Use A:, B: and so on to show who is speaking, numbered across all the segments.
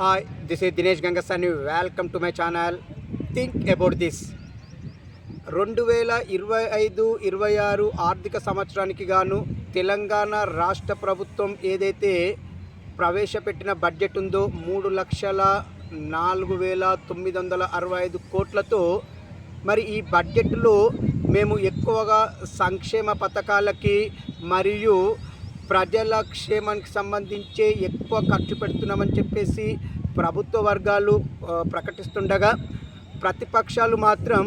A: Hi this is Dinesh Gangaswamy welcome to my channel think about this రెండు వేల ఇరవై ఐదు ఇరవై ఆరు ఆర్థిక సంవత్సరానికి గాను తెలంగాణ రాష్ట్ర ప్రభుత్వం ఏదైతే ప్రవేశపెట్టిన బడ్జెట్ ఉందో మూడు లక్షల నాలుగు వేల తొమ్మిది వందల అరవై ఐదు కోట్లతో మరి ఈ బడ్జెట్లో మేము ఎక్కువగా సంక్షేమ పథకాలకి మరియు ప్రజల క్షేమానికి సంబంధించి ఎక్కువ ఖర్చు పెడుతున్నామని చెప్పేసి ప్రభుత్వ వర్గాలు ప్రకటిస్తుండగా ప్రతిపక్షాలు మాత్రం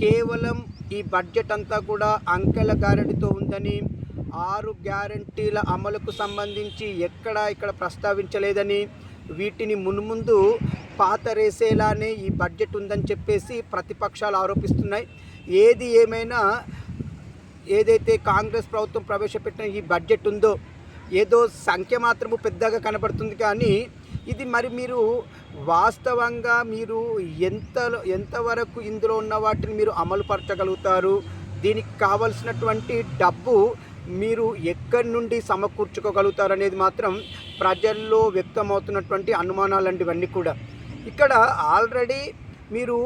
A: కేవలం ఈ బడ్జెట్ అంతా కూడా అంకెల గారడితో ఉందని ఆరు గ్యారంటీల అమలుకు సంబంధించి ఎక్కడ ఇక్కడ ప్రస్తావించలేదని వీటిని మున్ముందు పాతరేసేలానే ఈ బడ్జెట్ ఉందని చెప్పేసి ప్రతిపక్షాలు ఆరోపిస్తున్నాయి. ఏది ఏమైనా ఏదైతే కాంగ్రెస్ ప్రభుత్వం ప్రవేశపెట్టిన ఈ బడ్జెట్ ఉందో ఏదో సంఖ్య మాత్రము పెద్దగా కనబడుతుంది కానీ ఇది మరి మీరు వాస్తవంగా మీరు ఎంత ఎంతవరకు ఇందులో ఉన్న వాటిని మీరు అమలు పరచగలుగుతారు దీనికి కావలసినటువంటి డబ్బు మీరు ఎక్కడి నుండి సమకూర్చుకోగలుగుతారు అనేది మాత్రం ప్రజల్లో వ్యక్తమవుతున్నటువంటి అనుమానాలండి ఇవన్నీ కూడా. ఇక్కడ ఆల్రెడీ మీరు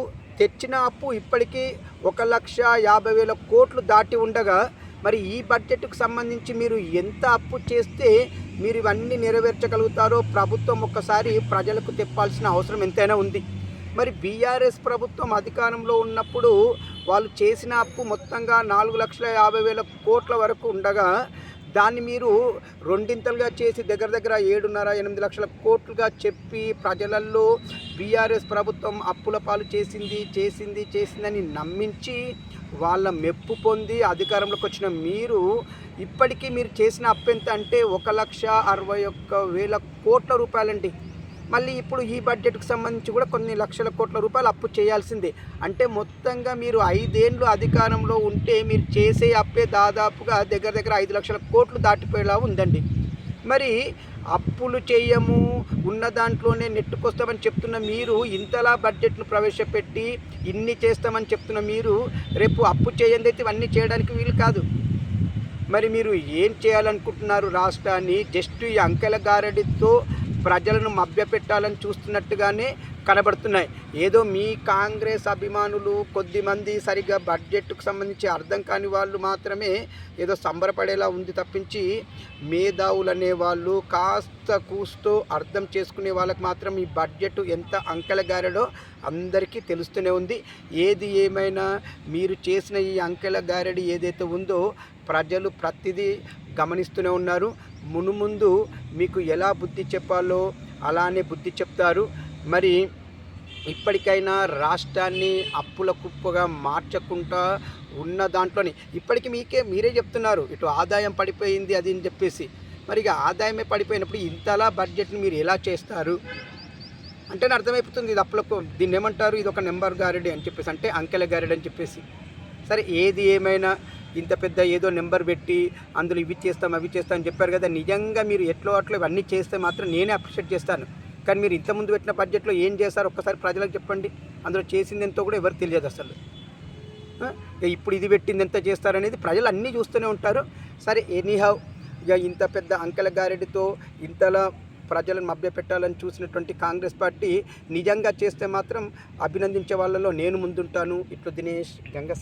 A: తెచ్చిన అప్పు ఇప్పటికీ ఒక లక్ష యాభై వేల కోట్లు దాటి ఉండగా మరి ఈ బడ్జెట్కు సంబంధించి మీరు ఎంత అప్పు చేస్తే మీరు ఇవన్నీ నెరవేర్చగలుగుతారో ప్రభుత్వం ఒక్కసారి ప్రజలకు తెప్పాల్సిన అవసరం ఎంతైనా ఉంది. మరి బీఆర్ఎస్ ప్రభుత్వం అధికారంలో ఉన్నప్పుడు వాళ్ళు చేసిన అప్పు మొత్తంగా నాలుగు లక్షల యాభై వేల కోట్ల వరకు ఉండగా దాన్ని మీరు రెండింతలుగా చేసి దగ్గర దగ్గర ఏడున్నర ఎనిమిది లక్షల కోట్లుగా చెప్పి ప్రజలల్లో బీఆర్ఎస్ ప్రభుత్వం అప్పుల పాలు చేసింది చేసింది చేసిందని నమ్మించి వాళ్ళ మెప్పు పొంది అధికారంలోకి వచ్చిన మీరు ఇప్పటికీ మీరు చేసిన అప్పు ఎంత అంటే ఒక లక్ష అరవై ఒక్క వేల కోట్ల రూపాయలండి. మళ్ళీ ఇప్పుడు ఈ బడ్జెట్కి సంబంధించి కూడా కొన్ని లక్షల కోట్ల రూపాయలు అప్పు చేయాల్సిందే. అంటే మొత్తంగా మీరు ఐదేండ్లు అధికారంలో ఉంటే మీరు చేసే అప్పే దాదాపుగా దగ్గర దగ్గర ఐదు లక్షల కోట్లు దాటిపోయేలా ఉందండి. మరి అప్పులు చేయము ఉన్న దాంట్లోనే నెట్టుకొస్తామని చెప్తున్న మీరు ఇంతలా బడ్జెట్ను ప్రవేశపెట్టి ఇన్ని చేస్తామని చెప్తున్న మీరు రేపు అప్పు చేయండి అయితే ఇవన్నీ చేయడానికి వీలు కాదు. మరి మీరు ఏం చేయాలనుకుంటున్నారు రాష్ట్రాన్ని? జస్ట్ ఈ అంకెల గారడితో ప్రజలను మభ్యపెట్టాలని చూస్తున్నట్టుగానే కనబడుతున్నాయి. ఏదో మీ కాంగ్రెస్ అభిమానులు కొద్దిమంది సరిగ్గా బడ్జెట్కు సంబంధించి అర్థం కాని వాళ్ళు మాత్రమే ఏదో సంబరపడేలా ఉంది తప్పించి మేధావులు అనేవాళ్ళు కాస్త కూస్తో అర్థం చేసుకునే వాళ్ళకి మాత్రం ఈ బడ్జెట్ ఎంత అంకెలగారడో అందరికీ తెలుస్తూనే ఉంది. ఏది ఏమైనా మీరు చేసిన ఈ అంకెల గారడి ఏదైతే ఉందో ప్రజలు ప్రతిదీ గమనిస్తూనే ఉన్నారు. మునుముందు మీకు ఎలా బుద్ధి చెప్పాలో అలానే బుద్ధి చెప్తారు. మరి ఇప్పటికైనా రాష్ట్రాన్ని అప్పుల కుప్పగా మార్చకుండా ఉన్న దాంట్లోని ఇప్పటికి మీకే మీరే చెప్తున్నారు ఇటు ఆదాయం పడిపోయింది అది అని చెప్పేసి. మరి ఇక ఆదాయమే పడిపోయినప్పుడు ఇంతలా బడ్జెట్ని మీరు ఎలా చేస్తారు? అంటే అర్థమైపోతుంది ఇది అప్పులకు దీన్ని ఏమంటారు? ఇది ఒక నెంబర్ గారెడీ అని చెప్పేసి అంటే అంకెల గారెడి అని చెప్పేసి. సరే ఏది ఏమైనా ఇంత పెద్ద ఏదో నెంబర్ పెట్టి అందులో ఇవి చేస్తాం అవి చేస్తాం అని చెప్పారు కదా. నిజంగా మీరు ఎట్లో అట్లో ఇవన్నీ చేస్తే మాత్రం నేనే అప్రిషియేట్ చేస్తాను. కానీ మీరు ఇంతకుముందు పెట్టిన బడ్జెట్లో ఏం చేస్తారు ఒక్కసారి ప్రజలకు చెప్పండి. అందులో చేసింది ఎంతో కూడా ఎవరు తెలియదు అసలు. ఇక ఇప్పుడు ఇది పెట్టింది ఎంత చేస్తారనేది ప్రజలు అన్నీ చూస్తూనే ఉంటారు. సరే ఎనీహౌ ఇక ఇంత పెద్ద అంకెల గారెడితో ఇంతలా ప్రజలను మభ్యపెట్టాలని చూసినటువంటి కాంగ్రెస్ పార్టీ నిజంగా చేస్తే మాత్రం అభినందించే వాళ్ళలో నేను ముందుంటాను. ఇట్లు దినేష్ గంగ